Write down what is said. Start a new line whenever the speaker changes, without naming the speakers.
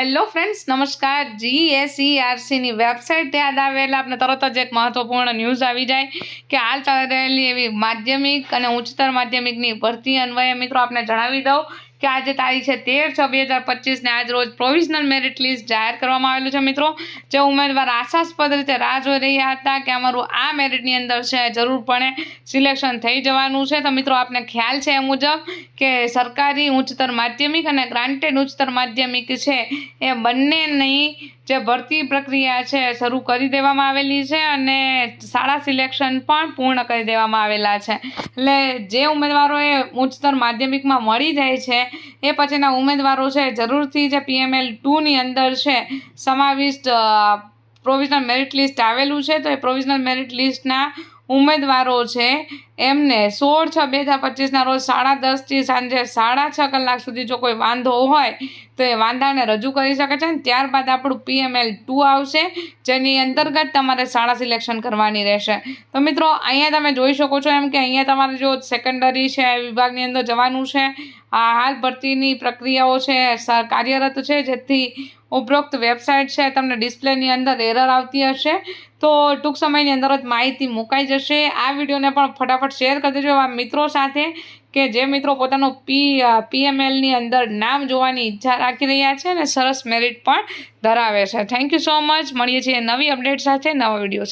Hello friends નમસ્કાર જીએસઈઆરસીની website યાદ આવેલા. આપણે તરત જ એક મહત્વપૂર્ણ ન્યૂઝ આવી જાય કે હાલ ચાલી રહેલી એવી માધ્યમિક અને ઉચ્ચતર માધ્યમિકની ભરતી અન્વયે મિત્રો આપને જણાવી દઉં. કે આજે તારીખ છે તેર છ બે હજાર પચીસને આજ રોજ પ્રોવિઝનલ મેરિટ લિસ્ટ જાહેર કરવામાં આવેલું છે, મિત્રો. જે ઉમેદવાર આશાસ્પદ રીતે રાહ જોઈ રહ્યા હતા કે અમારું આ મેરિટની અંદર છે, જરૂરપણે સિલેક્શન થઈ જવાનું છે. તો મિત્રો, આપને ખ્યાલ છે એ મુજબ કે સરકારી ઉચ્ચતર માધ્યમિક અને ગ્રાન્ટેડ ઉચ્ચતર માધ્યમિક છે, એ બંનેની જે ભરતી પ્રક્રિયા છે શરૂ કરી દેવામાં આવેલી છે અને શાળા સિલેક્શન પણ પૂર્ણ કરી દેવામાં આવેલા છે. એટલે જે ઉમેદવારોએ ઉચ્ચતર માધ્યમિકમાં મળી જાય છે, એ પછીના ઉમેદવારો છે, જરૂરથી જે પીએમએલ ટુની અંદર છે, સમાવિષ્ટ પ્રોવિઝનલ મેરિટ લિસ્ટ આવેલું છે, તો એ પ્રોવિઝનલ મેરિટ લિસ્ટના ઉમેદવારો છે, એમને સોળ છ બે હજાર પચીસના રોજ સાડા દસથી સાંજે સાડા છ કલાક સુધી જો કોઈ વાંધો હોય તો એ વાંધાને રજૂ કરી શકે છે અને ત્યારબાદ આપણું પીએમએલ ટુ આવશે, જેની અંતર્ગત તમારે શાળા સિલેક્શન કરવાની રહેશે. તો મિત્રો, અહીંયા તમે જોઈ શકો છો એમ કે અહીંયા તમારે જો સેકન્ડરી છે, વિભાગની અંદર જવાનું છે, આ હાલ ભરતીની પ્રક્રિયાઓ છે કાર્યરત છે, જેથી ઉપરોક્ત વેબસાઇટ છે, તમને ડિસ્પ્લેની અંદર એરર આવતી હશે. તો ટૂંક સમયની અંદર જ માહિતી મુકાઈ જશે. આ વિડીયોને પણ ફટાફટ શેર કરી દેજો એવા મિત્રો સાથે. કે જે મિત્રો પોતાનું પી પીએમએલની અંદર નામ જોવાની ઈચ્છા રાખી રહ્યા છે અને સરસ મેરિટ પણ ધરાવે છે. થેન્ક યુ સો મચ મળીએ છીએ નવી અપડેટ સાથે. નવા વીડિયો સાથે.